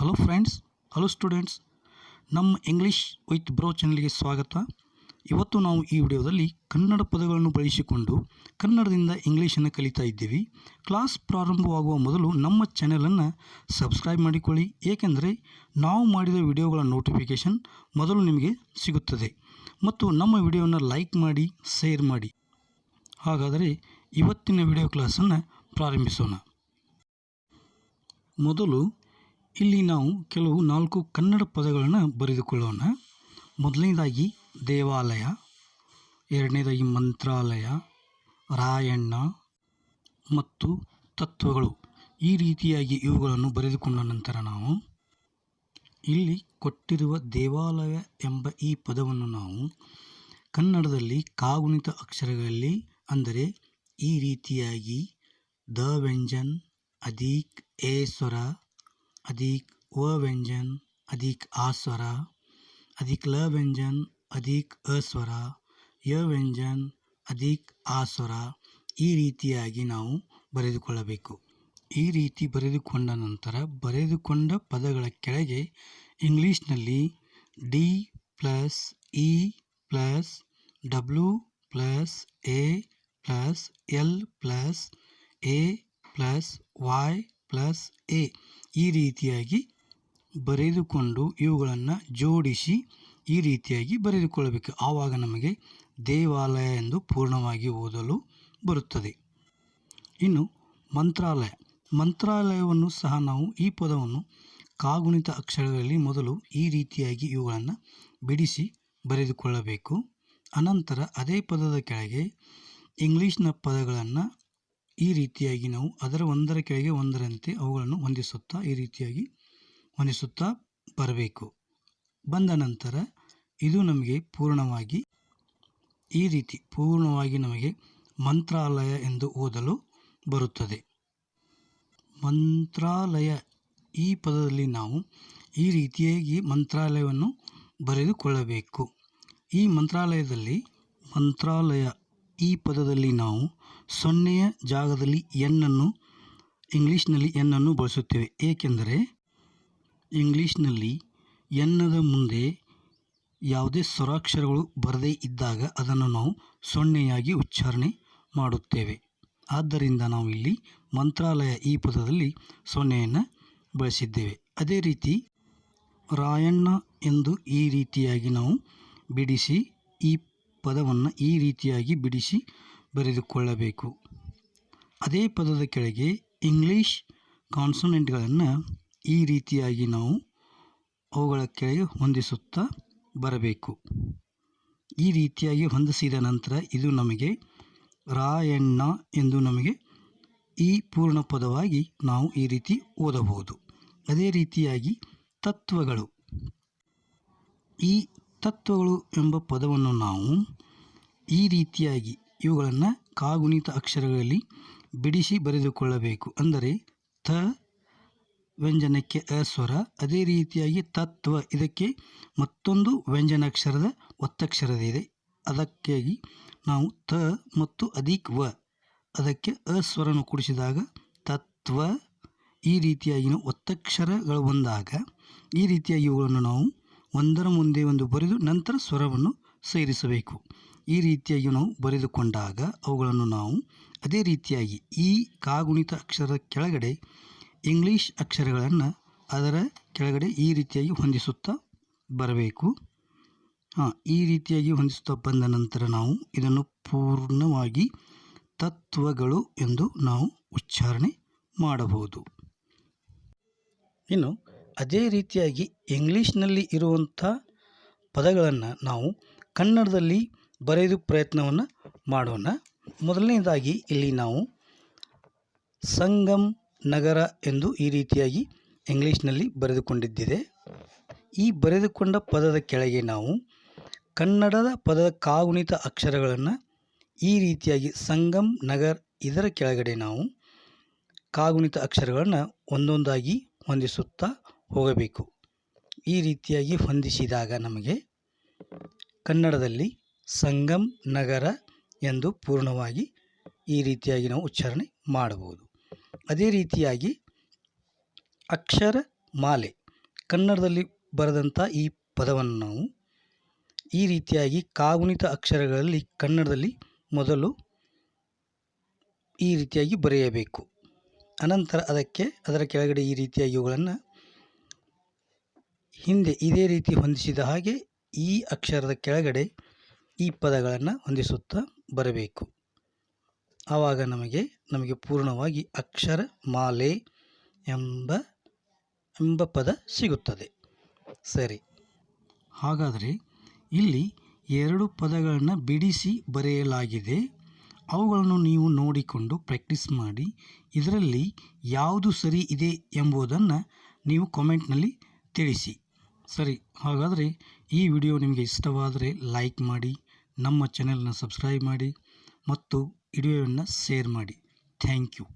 Hello friends hello students ನಮ್ಮ English with bro ಚಾನಲ್ಗೆ ಸ್ವಾಗತ. ಇವತ್ತು ನಾವು ಈ ವಿಡಿಯೋದಲ್ಲಿ ಕನ್ನಡ ಪದಗಳನ್ನು ಬಳಸಿಕೊಂಡು ಕನ್ನಡದಿಂದ ಇಂಗ್ಲೀಷನ್ನು ಕಲಿತಾ ಇದ್ದೀವಿ. ಕ್ಲಾಸ್ ಪ್ರಾರಂಭವಾಗುವ ಮೊದಲು ನಮ್ಮ ಚಾನೆಲನ್ನು ಸಬ್ಸ್ಕ್ರೈಬ್ ಮಾಡಿಕೊಳ್ಳಿ. ಏಕೆಂದರೆ ನಾವು ಮಾಡಿದ ವಿಡಿಯೋಗಳ ನೋಟಿಫಿಕೇಷನ್ ಮೊದಲು ನಿಮಗೆ ಸಿಗುತ್ತದೆ. ಮತ್ತು ನಮ್ಮ ವಿಡಿಯೋವನ್ನು ಲೈಕ್ ಮಾಡಿ ಶೇರ್ ಮಾಡಿ. ಹಾಗಾದರೆ ಇವತ್ತಿನ ವಿಡಿಯೋ ಕ್ಲಾಸನ್ನು ಪ್ರಾರಂಭಿಸೋಣ. ಮೊದಲು ಇಲ್ಲಿ ನಾವು ಕೆಲವು ನಾಲ್ಕು ಕನ್ನಡ ಪದಗಳನ್ನು ಬರೆದುಕೊಳ್ಳೋಣ. ಮೊದಲನೇದಾಗಿ ದೇವಾಲಯ, ಎರಡನೇದಾಗಿ ಮಂತ್ರಾಲಯ, ರಾಯಣ್ಣ ಮತ್ತು ತತ್ವಗಳು. ಈ ರೀತಿಯಾಗಿ ಇವುಗಳನ್ನು ಬರೆದುಕೊಂಡ ನಂತರ ನಾವು ಇಲ್ಲಿ ಕೊಟ್ಟಿರುವ ದೇವಾಲಯ ಎಂಬ ಈ ಪದವನ್ನು ನಾವು ಕನ್ನಡದಲ್ಲಿ ಕಾಗುಣಿತ ಅಕ್ಷರಗಳಲ್ಲಿ, ಅಂದರೆ ಈ ರೀತಿಯಾಗಿ ದ ವ್ಯಂಜನ್, ಅಧಿಕ್, ಏಸ್ವರ ಸ್ವರ ಅಧಿಕ್ व व्यंजन अधिक ಸ್ವರ ಅಧಿಕ ಲ ವ್ಯಂಜನ್ अधिक ಅ ಸ್ವರ ಯ ವ್ಯಂಜನ್ ಅಧಿಕ ಆ ಸ್ವರ ಈ ರೀತಿಯಾಗಿ ನಾವು ಬರೆದುಕೊಳ್ಳಬೇಕು. ಈ ರೀತಿ ಬರೆದುಕೊಂಡ ನಂತರ ಬರೆದುಕೊಂಡ ಪದಗಳ ಕೆಳಗೆ ಇಂಗ್ಲೀಷ್ನಲ್ಲಿ D plus E plus W plus A plus L plus A plus Y plus A ಈ ರೀತಿಯಾಗಿ ಬರೆದುಕೊಂಡು ಇವುಗಳನ್ನು ಜೋಡಿಸಿ ಈ ರೀತಿಯಾಗಿ ಬರೆದುಕೊಳ್ಳಬೇಕು. ಆವಾಗ ನಮಗೆ ದೇವಾಲಯ ಎಂದು ಪೂರ್ಣವಾಗಿ ಓದಲು ಬರುತ್ತದೆ. ಇನ್ನು ಮಂತ್ರಾಲಯ. ಮಂತ್ರಾಲಯವನ್ನು ಸಹ ನಾವು ಈ ಪದವನ್ನು ಕಾಗುಣಿತ ಅಕ್ಷರಗಳಲ್ಲಿ ಮೊದಲು ಈ ರೀತಿಯಾಗಿ ಇವುಗಳನ್ನು ಬಿಡಿಸಿ ಬರೆದುಕೊಳ್ಳಬೇಕು. ಅನಂತರ ಅದೇ ಪದದ ಕೆಳಗೆ ಇಂಗ್ಲೀಷ್ನ ಪದಗಳನ್ನು ಈ ರೀತಿಯಾಗಿ ನಾವು ಅದರ ಒಂದರ ಕೆಳಗೆ ಒಂದರಂತೆ ಅವುಗಳನ್ನು ಹೊಂದಿಸುತ್ತಾ ಈ ರೀತಿಯಾಗಿ ಹೊಂದಿಸುತ್ತಾ ಬರಬೇಕು. ಬಂದ ನಂತರ ಇದು ನಮಗೆ ಪೂರ್ಣವಾಗಿ ಈ ರೀತಿ ಪೂರ್ಣವಾಗಿ ನಮಗೆ ಮಂತ್ರಾಲಯ ಎಂದು ಓದಲು ಬರುತ್ತದೆ. ಮಂತ್ರಾಲಯ ಈ ಪದದಲ್ಲಿ ನಾವು ಈ ರೀತಿಯಾಗಿ ಮಂತ್ರಾಲಯವನ್ನು ಬರೆದುಕೊಳ್ಳಬೇಕು. ಈ ಮಂತ್ರಾಲಯದಲ್ಲಿ ಮಂತ್ರಾಲಯ ಈ ಪದದಲ್ಲಿ ನಾವು ಸೊನ್ನೆಯ ಜಾಗದಲ್ಲಿ ಎನ್ನನ್ನು ಇಂಗ್ಲೀಷ್ನಲ್ಲಿ ಎನ್ನನ್ನು ಬಳಸುತ್ತೇವೆ. ಏಕೆಂದರೆ ಇಂಗ್ಲೀಷ್ನಲ್ಲಿ ಎನ್ನದ ಮುಂದೆ ಯಾವುದೇ ಸ್ವರಾಕ್ಷರಗಳು ಬರದೇ ಇದ್ದಾಗ ಅದನ್ನು ನಾವು ಸೊನ್ನೆಯಾಗಿ ಉಚ್ಚಾರಣೆ ಮಾಡುತ್ತೇವೆ. ಆದ್ದರಿಂದ ನಾವು ಇಲ್ಲಿ ಮಂತ್ರಾಲಯ ಈ ಪದದಲ್ಲಿ ಸೊನ್ನೆಯನ್ನು ಬಳಸಿದ್ದೇವೆ. ಅದೇ ರೀತಿ ರಾಯಣ್ಣ ಎಂದು ಈ ರೀತಿಯಾಗಿ ನಾವು ಬಿಡಿಸಿ, ಈ ಪದವನ್ನು ಈ ರೀತಿಯಾಗಿ ಬಿಡಿಸಿ ಬರೆದುಕೊಳ್ಳಬೇಕು. ಅದೇ ಪದದ ಕೆಳಗೆ ಇಂಗ್ಲೀಷ್ ಕಾನ್ಸೋನೆಂಟ್ಗಳನ್ನು ಈ ರೀತಿಯಾಗಿ ನಾವು ಅವುಗಳ ಕೆಳಗೆ ಹೊಂದಿಸುತ್ತಾ ಬರಬೇಕು. ಈ ರೀತಿಯಾಗಿ ಹೊಂದಿಸಿದ ನಂತರ ಇದು ನಮಗೆ ರಾಯಣ್ಣ ಎಂದು ನಮಗೆ ಈ ಪೂರ್ಣ ಪದವಾಗಿ ನಾವು ಈ ರೀತಿ ಓದಬಹುದು. ಅದೇ ರೀತಿಯಾಗಿ ತತ್ವಗಳು. ಈ ತತ್ವಗಳು ಎಂಬ ಪದವನ್ನು ನಾವು ಈ ರೀತಿಯಾಗಿ ಇವುಗಳನ್ನು ಕಾಗುಣಿತ ಅಕ್ಷರಗಳಲ್ಲಿ ಬಿಡಿಸಿ ಬರೆದುಕೊಳ್ಳಬೇಕು. ಅಂದರೆ ತ, ವ್ಯಂಜನಕ್ಕೆ ಅಸ್ವರ ಅದೇ ರೀತಿಯಾಗಿ ತತ್ವ, ಇದಕ್ಕೆ ಮತ್ತೊಂದು ವ್ಯಂಜನಾಕ್ಷರದ ಒತ್ತಕ್ಷರದಿದೆ ಅದಕ್ಕಾಗಿ ನಾವು ತ ಮತ್ತು ಅಧಿಕ್ ವ, ಅದಕ್ಕೆ ಅಸ್ವರನ್ನು ಕೂಡಿಸಿದಾಗ ತತ್ವ ಈ ರೀತಿಯಾಗಿ ಒತ್ತಕ್ಷರಗಳು ಬಂದಾಗ ಈ ರೀತಿಯಾಗಿ ಇವುಗಳನ್ನು ನಾವು ಒಂದರ ಮುಂದೆ ಒಂದು ಬರೆದು ನಂತರ ಸ್ವರವನ್ನು ಸೇರಿಸಬೇಕು. ಈ ರೀತಿಯಾಗಿ ನಾವು ಬರೆದುಕೊಂಡಾಗ ಅವುಗಳನ್ನು ನಾವು ಅದೇ ರೀತಿಯಾಗಿ ಈ ಕಾಗುಣಿತ ಅಕ್ಷರದ ಕೆಳಗಡೆ ಇಂಗ್ಲೀಷ್ ಅಕ್ಷರಗಳನ್ನು ಅದರ ಕೆಳಗಡೆ ಈ ರೀತಿಯಾಗಿ ಹೊಂದಿಸುತ್ತಾ ಬರಬೇಕು. ಹಾಂ, ಈ ರೀತಿಯಾಗಿ ಹೊಂದಿಸುತ್ತಾ ಬಂದ ನಂತರ ನಾವು ಇದನ್ನು ಪೂರ್ಣವಾಗಿ ತತ್ವಗಳು ಎಂದು ನಾವು ಉಚ್ಚಾರಣೆ ಮಾಡಬಹುದು. ಇನ್ನು ಅದೇ ರೀತಿಯಾಗಿ ಇಂಗ್ಲೀಷ್ನಲ್ಲಿ ಇರುವಂಥ ಪದಗಳನ್ನು ನಾವು ಕನ್ನಡದಲ್ಲಿ ಬರೆದು ಪ್ರಯತ್ನವನ್ನು ಮಾಡೋಣ. ಮೊದಲನೇದಾಗಿ ಇಲ್ಲಿ ನಾವು ಸಂಗಮ್ ನಗರ ಎಂದು ಈ ರೀತಿಯಾಗಿ ಇಂಗ್ಲೀಷ್ನಲ್ಲಿ ಬರೆದುಕೊಂಡಿದ್ದಿದೆ. ಈ ಬರೆದುಕೊಂಡ ಪದದ ಕೆಳಗೆ ನಾವು ಕನ್ನಡದ ಪದದ ಕಾಗುಣಿತ ಅಕ್ಷರಗಳನ್ನು ಈ ರೀತಿಯಾಗಿ ಸಂಗಮ್ ನಗರ್ ಇದರ ಕೆಳಗಡೆ ನಾವು ಕಾಗುಣಿತ ಅಕ್ಷರಗಳನ್ನು ಒಂದೊಂದಾಗಿ ಹೊಂದಿಸುತ್ತಾ ಹೋಗಬೇಕು. ಈ ರೀತಿಯಾಗಿ ಹೊಂದಿಸಿದಾಗ ನಮಗೆ ಕನ್ನಡದಲ್ಲಿ ಸಂಗಮ್ ನಗರ ಎಂದು ಪೂರ್ಣವಾಗಿ ಈ ರೀತಿಯಾಗಿ ನಾವು ಉಚ್ಚಾರಣೆ ಮಾಡಬಹುದು. ಅದೇ ರೀತಿಯಾಗಿ ಅಕ್ಷರ ಮಾಲೆ, ಕನ್ನಡದಲ್ಲಿ ಬರೆದಂಥ ಈ ಪದವನ್ನು ನಾವು ಈ ರೀತಿಯಾಗಿ ಕಾಗುಣಿತ ಅಕ್ಷರಗಳಲ್ಲಿ ಕನ್ನಡದಲ್ಲಿ ಮೊದಲು ಈ ರೀತಿಯಾಗಿ ಬರೆಯಬೇಕು. ಅನಂತರ ಅದಕ್ಕೆ, ಅದರ ಕೆಳಗಡೆ ಈ ರೀತಿಯಾಗಿ ಇವುಗಳನ್ನು ಹಿಂದೆ ಇದೇ ರೀತಿ ಹೊಂದಿಸಿದ ಹಾಗೆ ಈ ಅಕ್ಷರದ ಕೆಳಗಡೆ ಈ ಪದಗಳನ್ನು ಹೊಂದಿಸುತ್ತಾ ಬರಬೇಕು. ಆವಾಗ ನಮಗೆ ನಮಗೆ ಪೂರ್ಣವಾಗಿ ಅಕ್ಷರ ಮಾಲೆ ಎಂಬ ಎಂಬ ಪದ ಸಿಗುತ್ತದೆ. ಸರಿ. ಹಾಗಾದರೆ ಇಲ್ಲಿ ಎರಡು ಪದಗಳನ್ನು ಬಿಡಿಸಿ ಬರೆಯಲಾಗಿದೆ. ಅವುಗಳನ್ನು ನೀವು ನೋಡಿಕೊಂಡು ಪ್ರಾಕ್ಟೀಸ್ ಮಾಡಿ, ಇದರಲ್ಲಿ ಯಾವುದು ಸರಿ ಇದೆ ಎಂಬುದನ್ನು ನೀವು ಕಾಮೆಂಟ್ನಲ್ಲಿ ತಿಳಿಸಿ. ಸರಿ. ಹಾಗಾದರೆ ಈ ವಿಡಿಯೋ ನಿಮಗೆ ಇಷ್ಟವಾದರೆ ಲೈಕ್ ಮಾಡಿ ನಮ್ಮ ಚಾನೆಲ್ನ ಸಬ್ಸ್ಕ್ರೈಬ್ ಮಾಡಿ ಮತ್ತು ವಿಡಿಯೋವನ್ನು ಶೇರ್ ಮಾಡಿ. Thank you